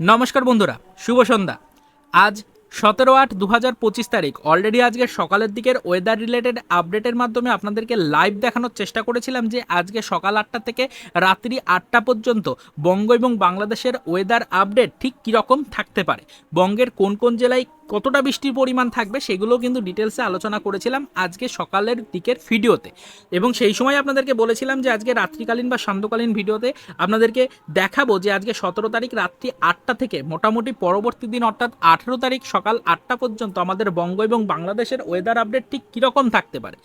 নমস্কার বন্ধুরা, শুভ সন্ধ্যা। আজ সতেরো আট দু হাজার পঁচিশ তারিখ। অলরেডি আজকে সকালের দিকের ওয়েদার রিলেটেড আপডেটের মাধ্যমে আপনাদেরকে লাইভ দেখানোর চেষ্টা করেছিলাম যে আজকে সকাল আটটা থেকে রাত্রি আটটা পর্যন্ত বঙ্গ এবং বাংলাদেশের ওয়েদার আপডেট ঠিক কীরকম থাকতে পারে? বঙ্গের কোন কোন জেলায় কতটা বৃষ্টির পরিমাণ থাকবে সেগুলো কিন্তু ডিটেলসে আলোচনা করেছিলাম আজকে সকালের দিকের ভিডিওতে। এবং সেই সময় আপনাদেরকে বলেছিলাম যে আজকে রাত্রিকালীন বা সান্ধ্যকালীন ভিডিওতে আপনাদেরকে দেখাবো যে আজকে সতেরো তারিখ রাত্রি আটটা থেকে মোটামুটি পরবর্তী দিন অর্থাৎ আঠেরো তারিখ সকাল আটটা পর্যন্ত আমাদের বঙ্গ এবং বাংলাদেশের ওয়েদার আপডেট ঠিক কীরকম থাকতে পারে।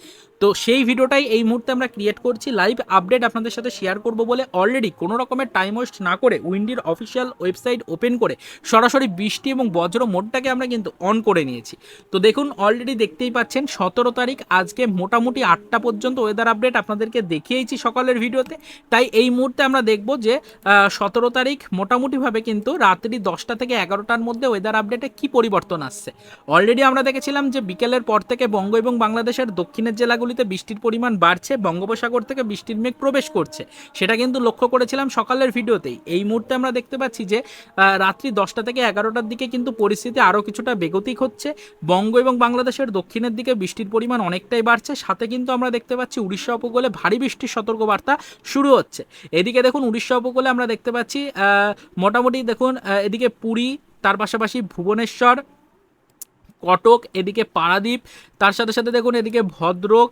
তো সেই ভিডিওটাই এই মুহূর্তে আমরা ক্রিয়েট করছি লাইভ আপডেট আপনাদের সাথে শেয়ার করব বলে অলরেডি কোনো রকমের টাইম ওয়েস্ট না করে উইন্ডির অফিসিয়াল ওয়েবসাইট ওপেন করে সরাসরি বৃষ্টি এবং বজ্র মোডটাকে আমরা কিন্তু অন করে নিয়েছি। তো দেখুন অলরেডি দেখতেই পাচ্ছেন, সতেরো তারিখ, আজকে মোটামুটি আটটা পর্যন্ত ওয়েদার আপডেট আপনাদেরকে দেখিয়েছি সকালের ভিডিওতে। তাই এই মুহূর্তে আমরা দেখব যে সতেরো তারিখ মোটামুটিভাবে কিন্তু রাত্রি দশটা থেকে এগারোটার মধ্যে ওয়েদার আপডেটে কি পরিবর্তন আসছে। অলরেডি আমরা দেখেছিলাম যে বিকেলের পর থেকে বঙ্গ এবং বাংলাদেশের দক্ষিণের জেলাগুলিতে বৃষ্টির পরিমাণ বাড়ছে, বঙ্গোপসাগর থেকে বৃষ্টির মেঘ প্রবেশ করছে। সেটা কিন্তু লক্ষ্য করেছিলাম সকালের ভিডিওতেই। এই মুহূর্তে আমরা দেখতে পাচ্ছি যে রাত্রি দশটা থেকে এগারোটার দিকে কিন্তু পরিস্থিতি আরও কিছুটা বেগতিক হচ্ছে। বঙ্গ এবং বাংলাদেশের দক্ষিণের দিকে বৃষ্টির পরিমাণ অনেকটাই বাড়ছে। সাথে কিন্তু আমরা দেখতে পাচ্ছি উড়িষ্যা উপকূলে ভারী বৃষ্টির সতর্কবার্তা শুরু হচ্ছে। এদিকে দেখুন উড়িষ্যা উপকূলে আমরা দেখতে পাচ্ছি মোটামুটি দেখুন এদিকে পুরী, তার পাশাপাশি ভুবনেশ্বর কটক, এদিকে পারাদ্বীপ, তার সাথে সাথে দেখুন এদিকে ভদ্রক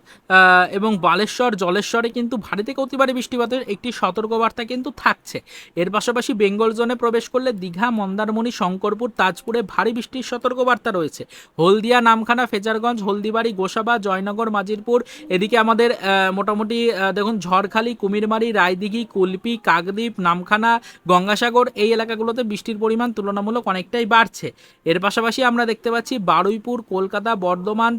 এবং বালেশ্বর, জলেশ্বরে কিন্তু ভারী থেকে অতি ভারী বৃষ্টিপাতের একটি সতর্কবার্তা কিন্তু থাকছে। এর পাশাপাশি বেঙ্গল জোনে প্রবেশ করলে দীঘা, মন্দারমণি, শঙ্করপুর, তাজপুরে ভারী বৃষ্টির সতর্কবার্তা রয়েছে। হলদিয়া, নামখানা, ফেজারগঞ্জ, হলদিবাড়ি, গোসাবা, জয়নগর মাজিরপুর এদিকে আমাদের মোটামুটি দেখুন ঝড়খালি, কুমিরমারি, রায়দিঘি, কুলপি, কাকদ্বীপ, নামখানা, গঙ্গাসাগর এই এলাকাগুলোতে বৃষ্টির পরিমাণ তুলনামূলক অনেকটাই বাড়ছে। এর পাশাপাশি আমরা দেখতে পাচ্ছি বারুইপুর, কলকাতা, বর্ধমান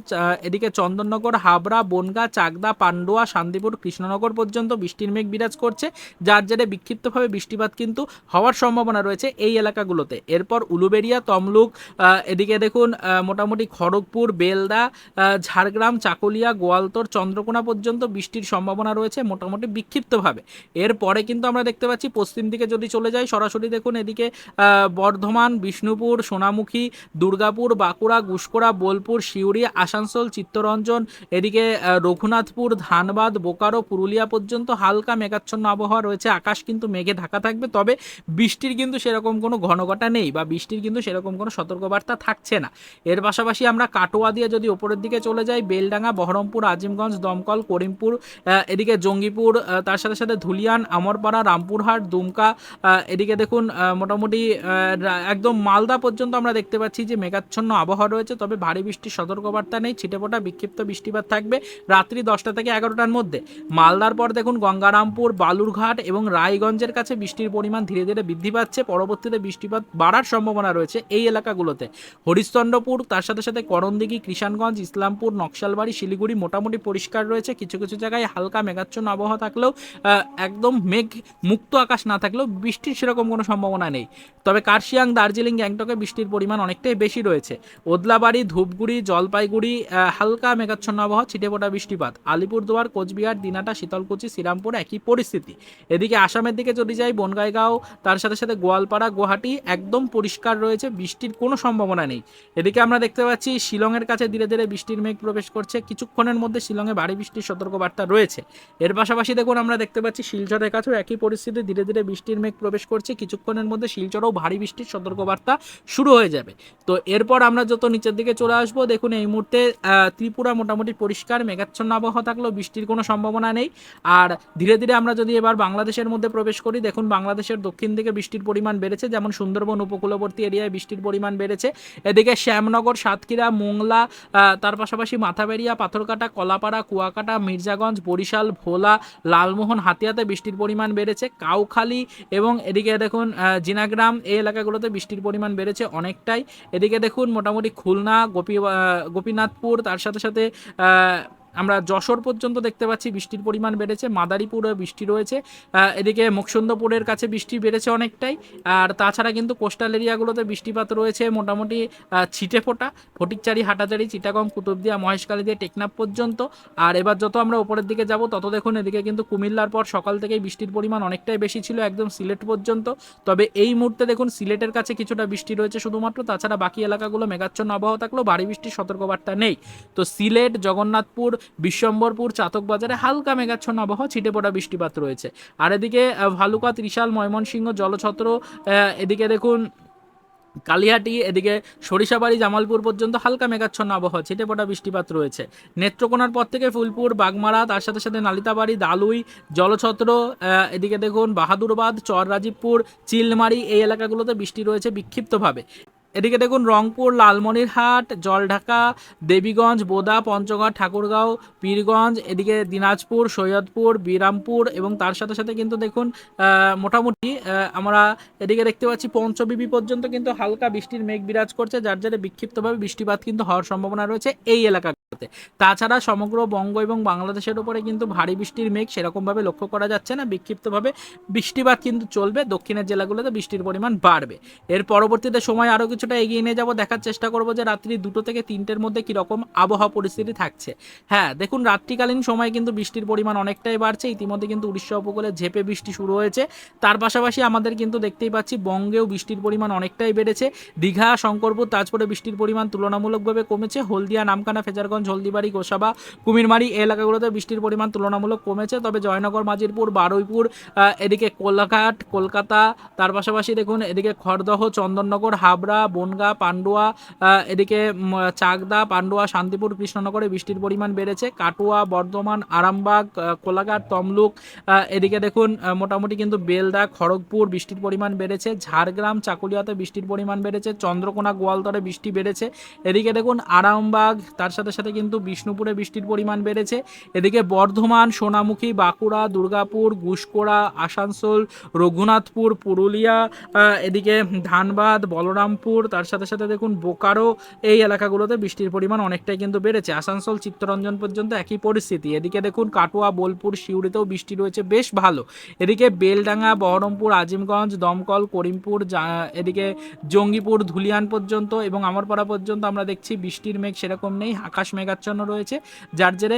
এদিকে চন্দননগর, হাবড়া, বনগা, চাকদা, পান্ডুয়া, শান্তিপুর, কৃষ্ণনগর পর্যন্ত বৃষ্টির মেঘ বিরাজ করছে। যার জেরে বিক্ষিপ্তভাবে বৃষ্টিপাত কিন্তু হওয়ার সম্ভাবনা রয়েছে এই এলাকাগুলোতে। এরপর উলুবেড়িয়া, তমলুক এদিকে দেখুন মোটামুটি খড়গপুর, বেলদা ঝাড়গ্রাম, চাকুলিয়া, গোয়ালতর, চন্দ্রকোনা পর্যন্ত বৃষ্টির সম্ভাবনা রয়েছে মোটামুটি বিক্ষিপ্তভাবে। এরপরে কিন্তু আমরা দেখতে পাচ্ছি, পশ্চিম দিকে যদি চলে যাই, সরাসরি দেখুন এদিকে বর্ধমান, বিষ্ণুপুর, সোনামুখী, দুর্গাপুর, বাঁকুড়া গুসকোড়া বোলপুর, সিউড়ি, আসানসোল, চিত্তরঞ্জন, এদিকে রঘুনাথপুর, ধানবাদ, বোকারো, পুরুলিয়া পর্যন্ত হালকা মেঘাচ্ছন্ন আবহাওয়া রয়েছে। আকাশ কিন্তু মেঘে ঢাকা থাকবে, তবে বৃষ্টির কিন্তু সেরকম কোনো ঘনঘটা নেই বা বৃষ্টির কিন্তু সেরকম কোনো সতর্কবার্তা থাকছে না। এর পাশাপাশি আমরা কাটোয়া দিয়ে যদি ওপরের দিকে চলে যাই, বেলডাঙ্গা, বহরমপুর, আজিমগঞ্জ, দমকল, করিমপুর এদিকে জঙ্গিপুর তার সাথে সাথে ধুলিয়ান, আমরপাড়া, রামপুরহাট, দুমকা এদিকে দেখুন মোটামুটি একদম মালদা পর্যন্ত আমরা দেখতে পাচ্ছি যে মেঘাচ্ছন্ন আবহাওয়া রয়েছে, তবে ভারী বৃষ্টির সতর্কবার্তা নেই। ছিটেফোঁটা, বিক্ষিপ্ত বৃষ্টিপাত থাকবে রাত্রি দশটা থেকে এগারোটার মধ্যে। মালদার পর দেখুন গঙ্গারামপুর, বালুরঘাট এবং রায়গঞ্জের কাছে বৃষ্টির পরিমাণ ধীরে ধীরে বৃদ্ধি পাচ্ছে। পরবর্তীতে বৃষ্টিপাত বাড়ার সম্ভাবনা রয়েছে এই এলাকাগুলোতে। হরিশ্চন্দ্রপুর, তার সাথে সাথে করণদিঘি, কৃষাণগঞ্জ, ইসলামপুর, নকশালবাড়ি, শিলিগুড়ি মোটামুটি পরিষ্কার রয়েছে। কিছু কিছু জায়গায় হালকা মেঘাচ্ছন্ন আবহাওয়া থাকলেও একদম মেঘ মুক্ত আকাশ না থাকলেও বৃষ্টির সেরকম কোনো সম্ভাবনা নেই। তবে কার্শিয়াং, দার্জিলিং, গ্যাংটকে বৃষ্টির পরিমাণ অনেকটাই বেশি রয়েছে। ওদলাবাড়ি ধূপগুড়ি, জলপাইগুড়ি হালকা মেঘাচ্ছন্ন আবহাওয়া, ছিটেফোঁটা বৃষ্টিপাত। আলিপুরদুয়ার, কোচবিহার, দিনাটা, শীতলকুচি, শ্রীরামপুর একই পরিস্থিতি। এদিকে আসামের দিকে যদি যাই, বনগাইগাঁও, তার সাথে সাথে গোয়ালপাড়া, গুয়াহাটি একদম পরিষ্কার রয়েছে, বৃষ্টির কোনো সম্ভাবনা নেই। এদিকে আমরা দেখতে পাচ্ছি, শিলংয়ের কাছে ধীরে ধীরে বৃষ্টির মেঘ প্রবেশ করছে। কিছুক্ষণের মধ্যে শিলংয়ে ভারী বৃষ্টির সতর্কবার্তা রয়েছে। এর পাশাপাশি দেখুন, আমরা দেখতে পাচ্ছি, শিলচরের কাছেও একই পরিস্থিতি, ধীরে ধীরে বৃষ্টির মেঘ প্রবেশ করছে। কিছুক্ষণের মধ্যে শিলচরেও ভারী বৃষ্টির সতর্কবার্তা শুরু হয়ে যাবে। তো এরপর আমরা যত নিচের দিকে চলে আসব। দেখুন, এই মুহূর্তে ত্রিপুরা মোটামুটি পরিষ্কার, মেঘাচ্ছন্ন আবহাওয়া থাকলেও বৃষ্টির কোনো সম্ভাবনা নেই। আর ধীরে ধীরে আমরা যদি এবার বাংলাদেশের মধ্যে প্রবেশ করি, দেখুন, বাংলাদেশের দক্ষিণ দিকে বৃষ্টির পরিমাণ বেড়েছে। যেমন সুন্দরবন উপকূলবর্তী এরিয়ায় বৃষ্টির পরিমাণ বেড়েছে। এদিকে শ্যামনগর, সাতক্ষীরা, মোংলা তার পাশাপাশি মাথাবেরিয়া, পাথরকাটা, কলাপাড়া, কুয়াকাটা, মির্জাগঞ্জ, বরিশাল, ভোলা, লালমোহন, হাতিয়াতে বৃষ্টির পরিমাণ বেড়েছে। কাউখালি এবং এদিকে দেখুন জিনাগ্রাম, এই এলাকাগুলোতে বৃষ্টির পরিমাণ বেড়েছে অনেকটাই। এদিকে দেখুন, মোটামুটি খুলনা গোপী গোপীনাথপুর তার সাথে সাথে আমরা যশোর পর্যন্ত দেখতে পাচ্ছি বৃষ্টির পরিমাণ বেড়েছে মাদারীপুরে বৃষ্টি রয়েছে এদিকে মুকসুন্দপুরের কাছে বৃষ্টি বেড়েছে অনেকটাই, আর তাছাড়া কিন্তু কোস্টাল এরিয়াগুলোতে বৃষ্টিপাত রয়েছে মোটামুটি ছিটে ফোটা, ফটিকচারি, হাটাচারি, চিটাগং, কুতুবদিয়া মহেশখালী দিয়ে টেকনাফ পর্যন্ত, আর এবার যত আমরা উপরের দিকে যাব তত দেখুন এদিকে কিন্তু কুমিল্লার পর সকাল থেকেই বৃষ্টির পরিমাণ অনেকটাই বেশি ছিল, একদম সিলেট পর্যন্ত, তবে এই মুহূর্তে দেখুন সিলেটের কাছে কিছুটা বৃষ্টি রয়েছে শুধুমাত্র, তাছাড়া বাকি এলাকাগুলো মেঘাচ্ছন্ন আবহাওয়া থাকলেও ভারী বৃষ্টির সতর্কবার্তা নেই, তো সিলেট, জগন্নাথপুর বিশ্বম্বরপুর চাতক বাজারে হালকা মেঘাচ্ছন্ন আবহাওয়া, ছিটে পড়া বৃষ্টিপাত রয়েছে। আর এদিকে ভালুকা, ত্রিশাল, ময়মনসিংহ, জলছত্র এদিকে দেখুন, কালিহাটি, এদিকে সরিষাবাড়ি, জামালপুর পর্যন্ত হালকা মেঘাচ্ছন্ন আবহাওয়া, ছিটে পড়া বৃষ্টিপাত রয়েছে। নেত্রকোনার পর থেকে ফুলপুর বাগমারা, তার সাথে সাথে নালিতাবাড়ি, দালুই, জলছত্র এদিকে দেখুন, বাহাদুরবাদ চর রাজীবপুর চিলমারি, এই এলাকাগুলোতে বৃষ্টি রয়েছে বিক্ষিপ্তভাবে। এদিকে দেখুন, রংপুর, লালমনিরহাট, জলঢাকা, দেবীগঞ্জ, বোদা, পঞ্চগড়, ঠাকুরগাঁও, পীরগঞ্জ, এদিকে দিনাজপুর, সৈয়দপুর, বিরামপুর এবং তার সাথে সাথে কিন্তু দেখুন মোটামুটি আমরা এদিকে দেখতে পাচ্ছি পঞ্চবিবি পর্যন্ত কিন্তু হালকা বৃষ্টির মেঘ বিরাজ করছে, যার জেরে বিক্ষিপ্তভাবে বৃষ্টিপাত কিন্তু হওয়ার সম্ভাবনা রয়েছে এই এলাকাগুলোতে। তাছাড়া সমগ্র বঙ্গ এবং বাংলাদেশের উপরে কিন্তু ভারী বৃষ্টির মেঘ সেরকমভাবে লক্ষ্য করা যাচ্ছে না, বিক্ষিপ্তভাবে বৃষ্টিপাত কিন্তু চলবে, দক্ষিণের জেলাগুলোতে বৃষ্টির পরিমাণ বাড়বে। এর পরবর্তীতে সময় আরও কিছুটা এগিয়ে নিয়ে যাব, দেখার চেষ্টা করব যে রাত্রি দুটো থেকে তিনটের মধ্যে কীরকম আবহাওয়া পরিস্থিতি থাকছে। হ্যাঁ দেখুন, রাত্রিকালীন সময় কিন্তু বৃষ্টির পরিমাণ অনেকটাই বাড়ছে। ইতিমধ্যে কিন্তু উড়িষ্যা উপকূলে ঝেপে বৃষ্টি শুরু হয়েছে। তার পাশাপাশি আমাদের কিন্তু দেখতেই পাচ্ছি বঙ্গেও বৃষ্টির পরিমাণ অনেকটাই বেড়েছে। দীঘা, শঙ্করপুর, তাজপুরে বৃষ্টির পরিমাণ তুলনামূলকভাবে কমেছে। হলদিয়া, নামখানা, ফেজারগঞ্জ, হলদিবাড়ি, গোসাবা, কুমিরমারি এই এলাকাগুলোতে বৃষ্টির পরিমাণ তুলনামূলক কমেছে। তবে জয়নগর, মাজিরপুর, বারুইপুর এদিকে কোলাঘাট, কলকাতা, তার পাশাপাশি দেখুন, এদিকে খড়দহ, চন্দননগর, হাবড়া বনগা, পান্ডুয়া এদিকে চাকদা, পান্ডুয়া, শান্তিপুর, কৃষ্ণনগরে বৃষ্টির পরিমাণ বেড়েছে। কাটুয়া, বর্ধমান, আরামবাগ কোলাঘাট, তমলুক এদিকে দেখুন মোটামুটি কিন্তু বেলদা, খড়গপুর বৃষ্টির পরিমাণ বেড়েছে। ঝাড়গ্রাম, চাকুলিয়াতে বৃষ্টির পরিমাণ বেড়েছে। চন্দ্রকোনা, গোয়ালতরে বৃষ্টি বেড়েছে। এদিকে দেখুন, আরামবাগ, তার সাথে সাথে কিন্তু বিষ্ণুপুরে বৃষ্টির পরিমাণ বেড়েছে। এদিকে বর্ধমান, সোনামুখী, বাঁকুড়া, দুর্গাপুর গুসকোড়া আসানসোল, রঘুনাথপুর, পুরুলিয়া এদিকে ধানবাদ, বলরামপুর তার সাথে সাথে দেখুন বোকারো এই এলাকাগুলোতে বৃষ্টির পরিমাণ অনেকটাই কিন্তু বেড়েছে। আসানসোল, চিত্তরঞ্জন পর্যন্ত একই পরিস্থিতি। এদিকে দেখুন কাটোয়া, বোলপুর, সিউড়িতেও বৃষ্টি রয়েছে, বেশ ভালো। এদিকে বেলডাঙ্গা, বহরমপুর, আজিমগঞ্জ, দমকল, করিমপুর এদিকে জঙ্গিপুর, ধুলিয়ান পর্যন্ত এবং আমরপাড়া পর্যন্ত আমরা দেখছি বৃষ্টির মেঘ সেরকম নেই, আকাশ মেঘাচ্ছন্ন রয়েছে। যার জেরে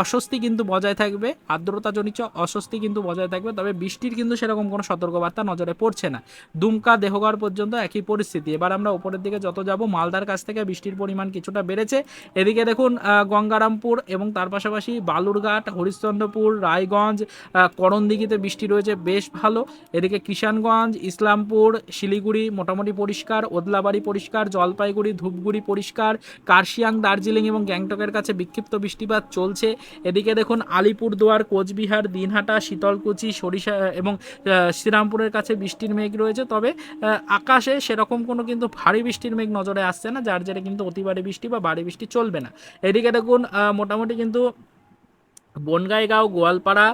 অস্বস্তি কিন্তু বজায় থাকবে, আর্দ্রতাজনিত অস্বস্তি কিন্তু বজায় থাকবে, তবে বৃষ্টির কিন্তু সেরকম কোনো সতর্কবার্তা নজরে পড়ছে না। দুমকা, দেহগড় পর্যন্ত একই পরিস্থিতি। এবার আমরা উপরের দিকে যত যাব, মালদার কাছ থেকে বৃষ্টির পরিমাণ কিছুটা বেড়েছে। এদিকে দেখুন গঙ্গারামপুর এবং তার পাশাপাশি বালুরঘাট, হরিশ্চন্দ্রপুর, রায়গঞ্জ করণদিঘিতে বৃষ্টি রয়েছে, বেশ ভালো। এদিকে কিষানগঞ্জ, ইসলামপুর, শিলিগুড়ি মোটামুটি পরিষ্কার, ওদলাবাড়ি পরিষ্কার, জলপাইগুড়ি, ধূপগুড়ি পরিষ্কার, কার্শিয়াং, দার্জিলিং এবং গ্যাংটকের কাছে বিক্ষিপ্ত বৃষ্টিপাত চলছে। এদিকে দেখুন, আলিপুরদুয়ার, কোচবিহার, দিনহাটা, শীতলকুচি, সরিষা এবং শ্রীরামপুরের কাছে বৃষ্টির মেঘ রয়েছে। তবে আকাশে সেরকম কোনো কিন্তু ভারী বৃষ্টির মেঘ নজরে আসছে না, যার জেরে কিন্তু অতি ভারী বৃষ্টি বা ভারী বৃষ্টি চলবে না। এদিকে দেখুন মোটামুটি কিন্তু বনগাইগাঁও, গোয়ালপাড়া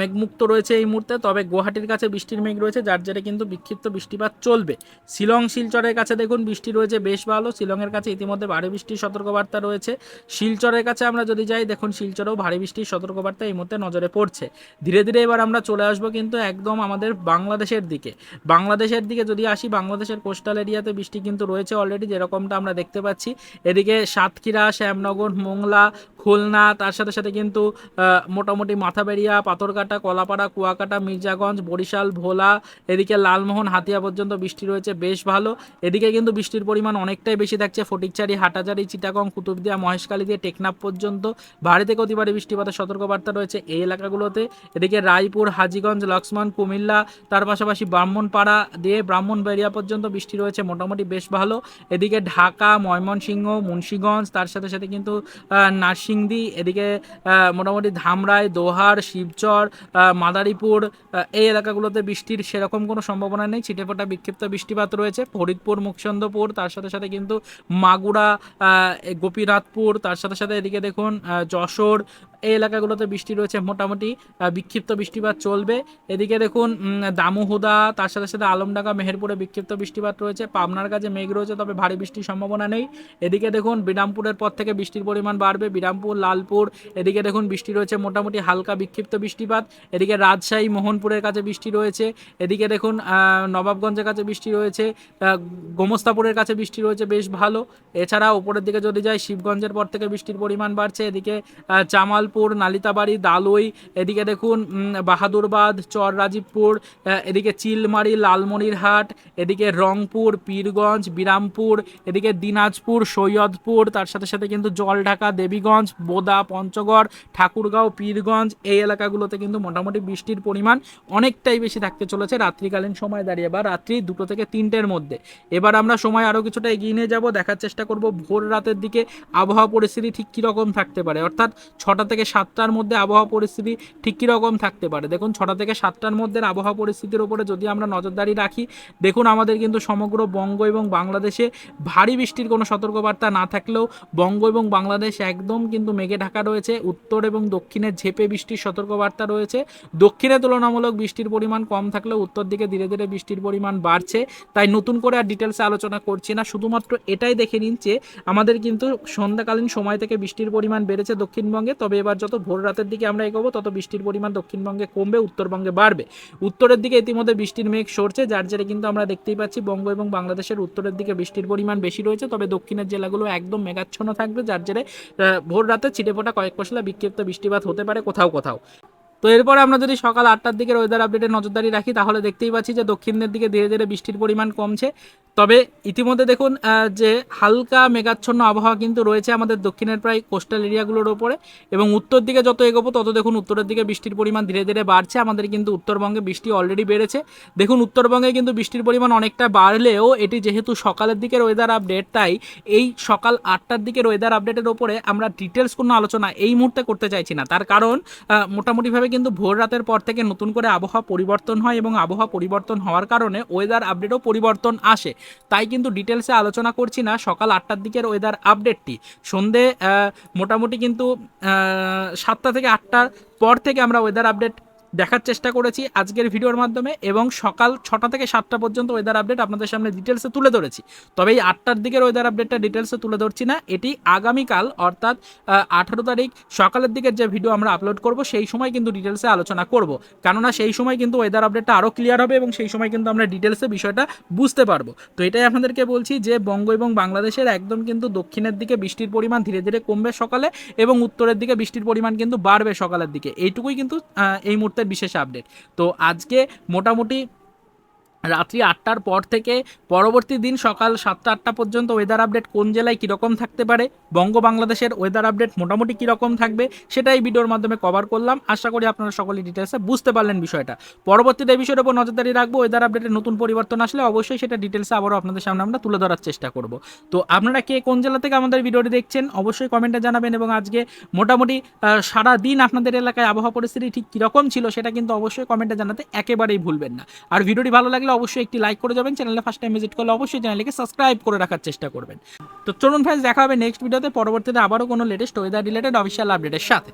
মেঘমুক্ত রয়েছে এই মুহূর্তে। তবে গুয়াহাটির কাছে বৃষ্টির মেঘ রয়েছে, যার জেরে কিন্তু বিক্ষিপ্ত বৃষ্টিপাত চলবে। শিলং, শিলচরের কাছে দেখুন, বৃষ্টি রয়েছে বেশ ভালো। শিলংয়ের কাছে ইতিমধ্যে ভারী বৃষ্টির সতর্কবার্তা রয়েছে। শিলচরের কাছে আমরা যদি যাই, দেখুন, শিলচরেও ভারী বৃষ্টির সতর্কবার্তা এই মুহূর্তে নজরে পড়ছে। ধীরে ধীরে এবার আমরা চলে আসব কিন্তু একদম আমাদের বাংলাদেশের দিকে। বাংলাদেশের দিকে যদি আসি, বাংলাদেশের কোস্টাল এরিয়াতে বৃষ্টি কিন্তু রয়েছে অলরেডি যেরকমটা আমরা দেখতে পাচ্ছি। এদিকে সাতক্ষীরা, শ্যামনগর, মোংলা, খুলনা, তার সাথে সাথে কিন্তু মোটামুটি মাথাবেরিয়া পাথরকাটা কলাপাড়া কুয়াকাটা মির্জাগঞ্জ বরিশাল ভোলা এদিকে লালমোহন হাতিয়া পর্যন্ত বৃষ্টি রয়েছে বেশ ভালো। এদিকে কিন্তু বৃষ্টির পরিমাণ অনেকটাই বেশি থাকছে ফটিকচারি হাটাচারি চিটাগং কুতুবদিয়া মহেশখালী দিয়ে টেকনাফ পর্যন্ত। ভারী থেকে অতি ভারী বৃষ্টিপাতের সতর্কবার্তা রয়েছে এই এলাকাগুলোতে। এদিকে রায়পুর হাজিগঞ্জ লক্ষ্মণ কুমিল্লা তার পাশাপাশি ব্রাহ্মণপাড়া দিয়ে ব্রাহ্মণবাড়িয়া পর্যন্ত বৃষ্টি রয়েছে মোটামুটি বেশ ভালো। এদিকে ঢাকা ময়মনসিংহ মুন্সীগঞ্জ তার সাথে সাথে কিন্তু নারসিংদী এদিকে আহ, মোটামুটি ধামরাই, দোহার, শিবচর মাদারীপুর এই এলাকাগুলোতে বৃষ্টির সেরকম কোনো সম্ভাবনা নেই। ছিটেফোঁটা বিক্ষিপ্ত বৃষ্টিপাত রয়েছে। ফরিদপুর মুখচন্দ্রপুর তার সাথে সাথে কিন্তু মাগুরা গোপীনাথপুর, তার সাথে সাথে এদিকে দেখুন যশোর এই এলাকাগুলোতে বৃষ্টি রয়েছে মোটামুটি বিক্ষিপ্ত বৃষ্টিপাত চলবে। এদিকে দেখুন দামুহুদা তার সাথে সাথে আলমডাঙ্গা মেহেরপুরে বিক্ষিপ্ত বৃষ্টিপাত রয়েছে। পাবনার কাছে মেঘ রয়েছে তবে ভারী বৃষ্টির সম্ভাবনা নেই। এদিকে দেখুন বিরামপুরের পর থেকে বৃষ্টির পরিমাণ বাড়বে। বিরামপুর লালপুর এদিকে দেখুন বৃষ্টি রয়েছে মোটামুটি হালকা বিক্ষিপ্ত বৃষ্টিপাত। এদিকে রাজশাহী মোহনপুরের কাছে বৃষ্টি রয়েছে। এদিকে দেখুন নবাবগঞ্জের কাছে বৃষ্টি রয়েছে। গোমস্তাপুরের কাছে বৃষ্টি রয়েছে বেশ ভালো। এছাড়া উপরের দিকে যদি যাই শিবগঞ্জের পর থেকে বৃষ্টির পরিমাণ বাড়ছে। এদিকে আহ, জামালপুর নালিতাবাড়ি, দালুই, এদিকে দেখুন বাহাদুরবাদ চর রাজীবপুর এদিকে চিলমারি, লালমনিরহাট, এদিকে রংপুর, পীরগঞ্জ, বিরামপুর, এদিকে দিনাজপুর, সৈয়দপুর, তার সাথে সাথে কিন্তু জলঢাকা, দেবীগঞ্জ, বোদা, পঞ্চগড়, ঠাকুরগাঁও, পীরগঞ্জ, এই এলাকাগুলোতে কিন্তু মোটামুটি বৃষ্টির পরিমাণ অনেকটাই বেশি থাকতে চলেছে রাত্রিকালীন সময় দাঁড়িয়ে বা রাত্রি দুটো থেকে তিনটের মধ্যে। এবার আমরা সময় আরও কিছুটা এগিয়ে নিয়ে যাব, দেখার চেষ্টা করব ভোর রাতের দিকে আবহাওয়া পরিস্থিতি ঠিক কীরকম থাকতে পারে। অর্থাৎ ছটা থেকে সাতটার মধ্যে আবহাওয়া পরিস্থিতি ঠিক কীরকম থাকতে পারে? দেখুন, ছটা থেকে সাতটার মধ্যে আবহাওয়া পরিস্থিতির উপরে যদি আমরা নজরদারি রাখি, দেখুন আমাদের কিন্তু সমগ্র বঙ্গ এবং বাংলাদেশে ভারী বৃষ্টির কোনো সতর্কবার্তা না থাকলেও বঙ্গ এবং বাংলাদেশ একদম কিন্তু মেঘে ঢাকা রয়েছে। উত্তর এবং দক্ষিণে ঝেপে বৃষ্টির সতর্কবার্তা রয়েছে। দক্ষিণে তুলনামূলক বৃষ্টির পরিমাণ কম থাকলেও উত্তর দিকে ধীরে ধীরে বৃষ্টির পরিমাণ বাড়ছে। তাই নতুন করে আর ডিটেলসে আলোচনা করছি না। শুধুমাত্র এটাই দেখে নিন যে আমাদের কিন্তু সন্ধ্যাকালীন সময় থেকে বৃষ্টির পরিমাণ বেড়েছে দক্ষিণবঙ্গে। তবে এবার যত ভোর রাতের দিকে আমরা এগোবো, তত বৃষ্টির পরিমাণ দক্ষিণবঙ্গে কমবে, উত্তরবঙ্গে বাড়বে। উত্তরের দিকে ইতিমধ্যে বৃষ্টির মেঘ সরছে, যার জেরে কিন্তু আমরা দেখতেই পাচ্ছি বঙ্গ এবং বাংলাদেশের উত্তরের দিকে বৃষ্টির পরিমাণ বেশি রয়েছে, তবে দক্ষিণের জেলাগুলো একদম মেঘাচ্ছন্ন থাকবে, যার জেরে ভোর রাতে ছিটে ফোটা কয়েক পশলা বিক্ষিপ্ত বৃষ্টিপাত হতে পারে কোথাও কোথাও। তো এরপরে আমরা যদি সকাল আটটার দিকে ওয়েদার আপডেটে নজরদারি রাখি, তাহলে দেখতেই পাচ্ছি যে দক্ষিণের দিকে ধীরে ধীরে বৃষ্টির পরিমাণ কমছে। তবে ইতিমধ্যে দেখুন যে হালকা মেঘাচ্ছন্ন আবহাওয়া কিন্তু রয়েছে আমাদের দক্ষিণের প্রায় কোস্টাল এরিয়াগুলোর ওপরে এবং উত্তর দিকে যত এগোবো, তত দেখুন উত্তরের দিকে বৃষ্টির পরিমাণ ধীরে ধীরে বাড়ছে। আমাদের কিন্তু উত্তরবঙ্গে বৃষ্টি অলরেডি বেড়েছে। দেখুন, উত্তরবঙ্গে কিন্তু বৃষ্টির পরিমাণ অনেকটা বাড়লেও এটি যেহেতু সকালের দিকের ওয়েদার আপডেট তাই এই সকাল আটটার দিকের ওয়েদার আপডেটের ওপরে আমরা ডিটেলস কোনো আলোচনা এই মুহূর্তে করতে চাইছি না। তার কারণ মোটামুটিভাবে কিন্তু ভোর রাতের পর থেকে নতুন করে আবহাওয়া পরিবর্তন হয় এবং আবহাওয়া পরিবর্তন হওয়ার কারণে ওয়েদার আপডেটও পরিবর্তন আসে। তাই কিন্তু ডিটেলসে আলোচনা করছি না, সকাল আটটার দিকের ওয়েদার আপডেটটি সন্ধে মোটামুটি কিন্তু সাতটা থেকে আটটার পর থেকে আমরা ওয়েদার আপডেট দেখার চেষ্টা করেছি আজকের ভিডিওর মাধ্যমে এবং সকাল ছটা থেকে সাতটা পর্যন্ত ওয়েদার আপডেট আপনাদের সামনে ডিটেলসে তুলে ধরেছি। তবে এই আটটার দিকের ওয়েদার আপডেটটা ডিটেলসে তুলে ধরছি না। এটি আগামীকাল, অর্থাৎ আঠারো তারিখ, সকালের দিকের যে ভিডিও আমরা আপলোড করব, সেই সময় কিন্তু ডিটেলসে আলোচনা করব। কেননা সেই সময় কিন্তু ওয়েদার আপডেটটা আরও ক্লিয়ার হবে এবং সেই সময় কিন্তু আমরা ডিটেলসে বিষয়টা বুঝতে পারব। তো এটাই আপনাদেরকে বলছি যে বঙ্গ এবং বাংলাদেশের একদম কিন্তু দক্ষিণের দিকে বৃষ্টির পরিমাণ ধীরে ধীরে কমবে সকালে এবং উত্তরের দিকে বৃষ্টির পরিমাণ কিন্তু বাড়বে সকালের দিকে। এইটুকুই কিন্তু এই এই বিশেষ আপডেট। তো আজকে মোটামুটি রাত্রি আটটার পর থেকে পরবর্তী দিন সকাল সাতটা আটটা পর্যন্ত ওয়েদার আপডেট কোন জেলায় কীরকম থাকতে পারে বঙ্গ বাংলাদেশের ওয়েদার আপডেট মোটামুটি কীরকম থাকবে, সেটাই ভিডিওর মাধ্যমে কভার করলাম। আশা করি আপনারা সকলে ডিটেলসে বুঝতে পারলেন বিষয়টা। পরবর্তীতে বিষয়ের উপর নজরদারি রাখব ওয়েদার আপডেটের নতুন পরিবর্তন আসলে অবশ্যই সেটা ডিটেলসে আবারও আপনাদের সামনে আমরা তুলে ধরার চেষ্টা করব। তো আপনারা কে কোন জেলা থেকে আমাদের ভিডিওটি দেখছেন, অবশ্যই কমেন্টে জানাবেন এবং আজকে মোটামুটি সারা দিন আপনাদের এলাকায় আবহাওয়া পরিস্থিতি ঠিক কীরকম ছিল সেটা কিন্তু অবশ্যই কমেন্টে জানাতে একেবারেই ভুলবেন না। আর ভিডিওটি ভালো অবশ্যই একটি লাইক করে যাবেন। চ্যানেলে ফার্স্ট টাইম ভিজিট করলে অবশ্যই চ্যানেলকে সাবস্ক্রাইব করে রাখার চেষ্টা করবেন। তো চলুন ফ্রেন্ডস দেখা হবে নেক্সট ভিডিওতে পরবর্তীতে আবারও কোনো লেটেস্ট ওয়েদার রিলেটেড অফিসিয়াল আপডেটের সাথে।